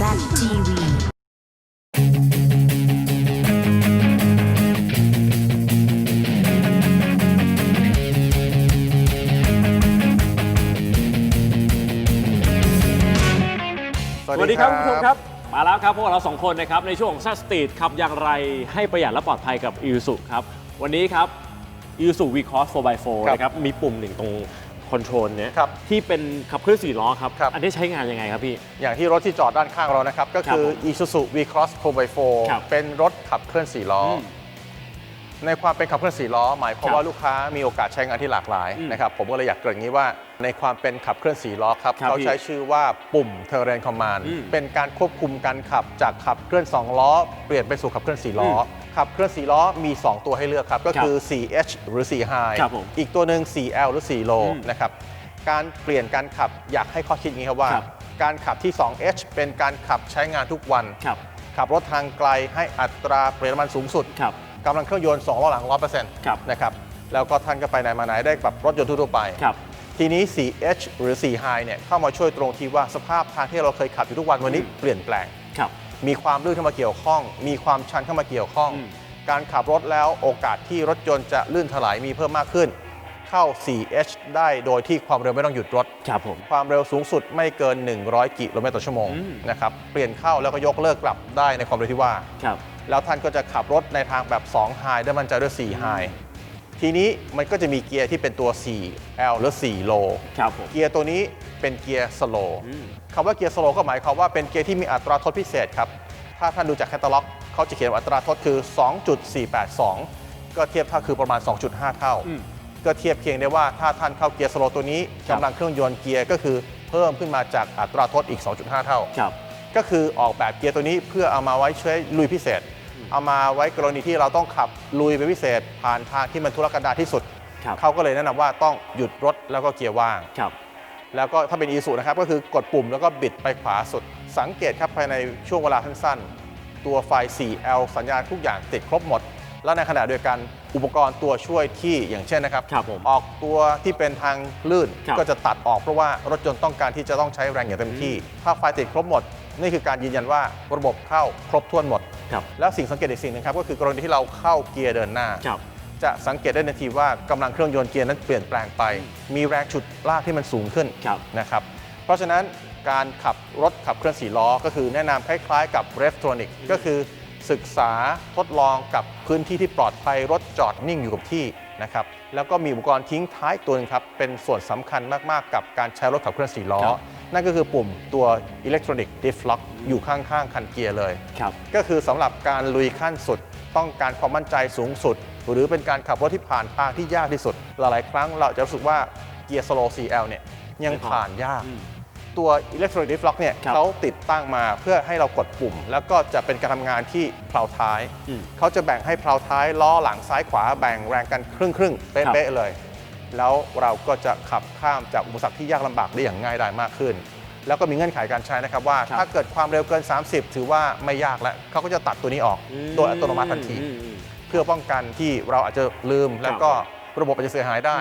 ZTV สวัสดีครับคุณผู้ชมครับ มาแล้วครับพวกเราสองคนนะครับ ในช่วงของซัสตีดขับอย่างไรให้ประหยัดและปลอดภัยกับ i ิ s u ครับ วันนี้ครับ i ิ s u v Cross 4x4 ครับนะครับ มีปุ่มหนึ่งตรง คอนโทรลเนี้ยครับที่เป็นขับเคลื่อนสี่ล้อครับ ครับ อันนี้ใช้งานยังไงครับพี่ อย่างที่รถที่จอดด้านข้างเรานะครับ ก็คือ ครับผม Isuzu V-Cross ครับ 4x4 เป็นรถขับเคลื่อน 4 ล้ออมในความเป็นขับเคลื่อน 4 ล้อ หมายความครับว่าลูกค้ามีโอกาสใช้งานที่หลากหลายอืมนะครับผมก็เลยอยากเกริ่นอย่างนี้ว่า ในความเป็นขับเคลื่อน 4 ล้อครับครับเขาพี่ใช้ชื่อว่าปุ่ม Terrain Command อืมเป็นการควบคุมการขับจากขับเคลื่อน 2 ล้อ เปลี่ยนไปสู่ขับเคลื่อน 4 ล้ออม ขับเคลื่อน4ล้อมี 2 ตัวให้เลือกครับ ก็คือ 4H หรือ 4 High ครับผมอีกตัวหนึ่ง 4L หรือ 4 Low อืมนะครับ การเปลี่ยนการขับอยากให้ข้อคิดอย่างนี้ครับว่า ครับ การขับที่ 2H เป็นการขับใช้งานทุกวัน ครับ ขับรถทางไกลให้อัตราเปลี่ยนน้ำมันสูงสุด ครับ กำลังเครื่องยนต์2ล้อหลัง 100%ครับ นะครับ แล้วก็ท่านก็ไปไหนมาไหนได้แบบรถยนต์ทั่วๆไป ครับ ทีนี้ 4H หรือ 4 High เนี่ยเข้ามาช่วยตรงที่ว่าสภาพทางที่เราเคยขับอยู่ทุกวันวันนี้อืมเปลี่ยนแปลง ครับ มีความลื่นเข้ามาเกี่ยวข้อง มีความชันเข้ามาเกี่ยวข้องอืมการขับรถแล้วโอกาสที่รถยนต์จะลื่นถลายมีเพิ่มมากขึ้น เข้า 4H ได้โดยที่ความเร็วไม่ต้องหยุดรถ ครับผม ความเร็วสูงสุดไม่เกิน 100 กิโลเมตรต่อชั่วโมงอืม นะครับ เปลี่ยนเข้าแล้วก็ยกเลิกกลับได้ในความเร็วที่ว่า ครับ แล้วท่านก็จะขับรถในทางแบบ2 High ได้มั่นใจด้วย4 High ทีนี้มันก็จะมีเกียร์ที่เป็นตัว 4L หรือ4 Low ครับผม เกียร์ตัวนี้เป็นเกียร์ Slow อืม คำว่าเกียร์ Slow ก็หมายความว่าเป็นเกียร์ที่มีอัตราทดพิเศษครับ ถ้าท่านดูจากแคตตาล็อกเขาจะเขียนว่าอัตราทดคือ 2.482 ก็เทียบเท่าคือประมาณ 2.5 เท่า อืม ก็เทียบเคียงได้ว่าถ้าท่านเข้าเกียร์สโลว์ตัวนี้ครับ กำลังเครื่องยนต์เกียร์ก็คือเพิ่มขึ้นมาจากอัตราทดอีก 2.5 เท่า ครับ ก็คือออกแบบเกียร์ตัวนี้เพื่อเอามาไว้ใช้ลุยพิเศษ เอามาไว้กรณีที่เราต้องขับลุยไปพิเศษ ผ่านทางที่มันทุรกันดารที่สุด ครับเขาก็เลยแนะนำว่าต้องหยุดรถแล้วก็เกียร์ว่าง ครับ แล้วก็ถ้าเป็นอีสุนะครับก็คือกดปุ่มแล้วก็บิดไปขวาสุด สังเกตครับภายในช่วงเวลาสั้นๆ ตัวไฟ 4L สัญญาณทุกอย่างติดครบหมด แล้วในขณะเดียวกันอุปกรณ์ตัวช่วยที่อย่างเช่นนะครับ ครับผมออกตัวที่เป็นทางลื่นครับ ก็จะตัดออกเพราะว่ารถยนต์ต้องการที่จะต้องใช้แรงอย่างเต็มที่ ถ้าไฟติดครบหมด นี่คือการยืนยันว่าระบบเข้าครบถ้วนหมด ครับแล้วสิ่งสังเกตอีกสิ่งหนึงครับก็คือกรณีที่เราเข้าเกียร์เดินหน้า ครับ จะสังเกตได้ในทีว่ากำลังเครื่องยนต์เกียร์นั้นเปลี่ยนแปลงไป มีแรงฉุดลากที่มันสูงขึ้นครับนะครับ เพราะฉะนั้นการขับรถขับเคลื่อนสีล้อ ก็คือแนะนำคล้ายๆ กับ r e f t r o n i c ก็คือศึกษาทดลองกับพื้นที่ที่ปลอดภัยรถจอดนิ่งอยู่กับที่นะครับแล้วก็มีอุปกรณ์ทิ้งท้ายตัวหนึงครับเป็นส่วนสำคัญมากๆ กับการใช้รถขับเคลื่อนสีล้อ ครับ นั่นก็คือปุ่มตัว Electronic Diff Lock อยู่ข้างๆ คันเกียร์เลย ครับ ก็คือสำหรับการลุยขั้นสุด ต้องการความมั่นใจสูงสุด หรือเป็นการขับรถที่ผ่านทางที่ยากที่สุด หลายๆ ครั้งเราจะรู้สึกว่าเกียร์ slow CL เนี่ยยังไม่พอผ่านยาก อืม ตัว electronic diff lock เนี่ยครับเขาติดตั้งมาเพื่อให้เรากดปุ่ม แล้วก็จะเป็นการทำงานที่เพลาท้าย อืมเขาจะแบ่งให้เพลาท้ายล้อหลังซ้ายขวาแบ่งแรงกันครึ่งครึ่งๆเป๊ะๆเลย แล้วเราก็จะขับข้ามจากอุปสรรคที่ยากลำบากได้อย่างง่ายดายมากขึ้น แล้วก็มีเงื่อนไขการใช้นะครับว่า ครับถ้าเกิดความเร็วเกิน 30 ถือว่าไม่ยากแล้วเขาก็จะตัดตัวนี้ออกโดยอัตโนมัติทันทีอืมอืมเพื่อป้องกันที่เราอาจจะลืมแล้วก็ระบบอาจจะเสียหายได้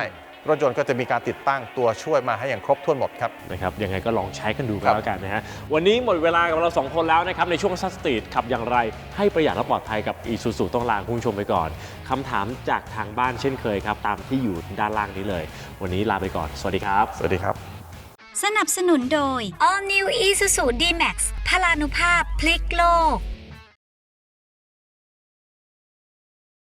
รถยนต์ก็จะมีการติดตั้งตัวช่วยมาให้อย่างครบถ้วนหมดครับนะครับยังไงก็ลองใช้กันดูคกัรันบแล้วกันนะฮะวันนี้หมดเวลากับเราสองคนแล้วนะครับในช่วงซัสตีดขับอย่างไร ให้ประหยัดและปลอดภัยกับอีซูซูต้องลาคุณผู้ชมไปก่อนคำถามจากทางบ้านเช่นเคยครับ ตามที่อยู่ด้านล่างนี้เลย วันนี้ลาไปก่อน สวัสดีครับ สวัสดีครับ สนับสนุนโดย All New Isuzu D-Max พลานุภาพพลิกโลก